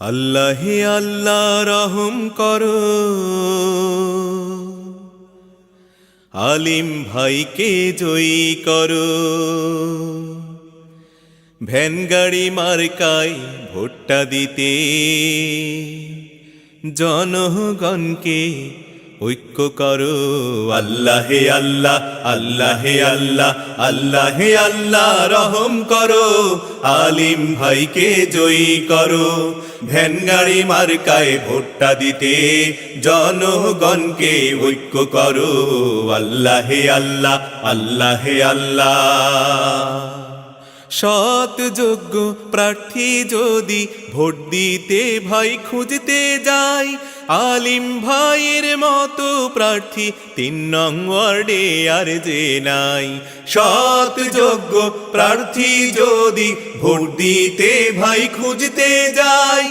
আল্লাহে আল্লাহ রহম কর। আলিম ভাইকে জয়ী কর। ভ্যান গাড়ি মার্কায় ভোটটা দিতে জনগণকে ঐক্য করো। আল্লাহে আল্লাহ আল্লাহে আল্লাহ আল্লাহে আল্লাহ, রহম করো। আলিম ভাইকে জয়ী করো। ভ্যান গাড়ি মার্কায় ভোটটা দিতে জনগণকে ঐক্য করো। আল্লাহে আল্লাহ আল্লাহে আল্লাহ। সৎ যোগ্য প্রার্থী যদি ভোট দিতে ভাই খুঁজতে যায় আলিম ভাইয়ের মতো প্রার্থী তিন নং ওয়ার্ডে আর যে নাই। সৎ যোগ্য প্রার্থী যদি ভোট দিতে ভাই খুঁজতে যায়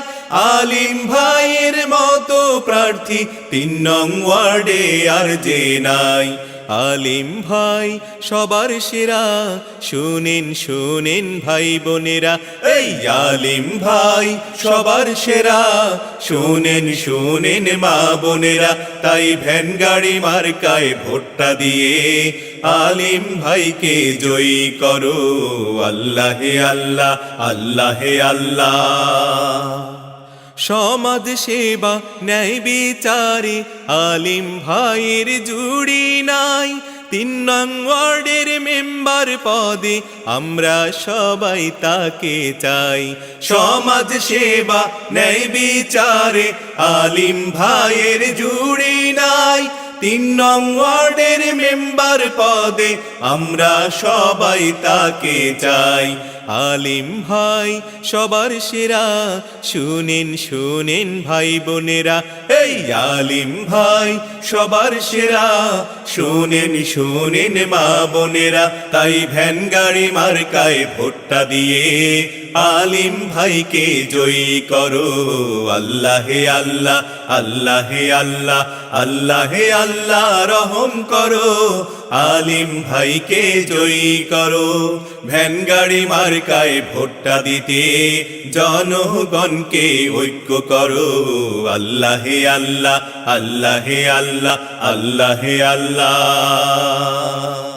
আলিম ভাইয়ের মতো প্রার্থী তিন নং ওয়ার্ডে আর যে নাই। আলিম ভাই, সবার সেরা। শুনেন শুনেন ভাই বোনেরা, এই আলিম ভাই, সবার সেরা। শুনেন শুনেন মা বোনেরা, তাই ভ্যান গাড়ি মার্কায় ভোটটা দিয়ে। আলিম ভাইকে জয়ী করো, আল্লাহে আল্লাহ আল্লাহে আল্লাহ। সমাজ সেবা, ন্যায় বিচারে, আলিম ভাইয়ের জুড়ি নাই। তিন নং ওয়ার্ডের মেম্বার পদে আমরা সবাই তাকে চাই। সমাজ সেবা, ন্যায় বিচারে, আলিম ভাইয়ের জুড়ি নাই। তিন নং ওয়ার্ডের মেম্বার পদে আমরা সবাই তাকে চাই। আলিম ভাই, সবার সেরা। শুনেন শুনেন ভাই বোনেরা। এই আলিম ভাই, সবার সেরা। শুনেন শুনেন মা বোনেরা। তাই ভ্যান গাড়ি মার্কায় ভোটটা দিয়ে আলিম ভাইকে জয়ী করো। আল্লাহে আল্লাহ আল্লাহে আল্লাহ আল্লাহে আল্লাহ, রহম করো। আলিম ভাইকে জয়ী করো। ভ্যান গাড়ি মার্কায় ভোটটা দিতে জনগণকে ঐক্য করো। আল্লাহে আল্লাহ আল্লাহে আল্লাহ আল্লাহে আল্লাহ।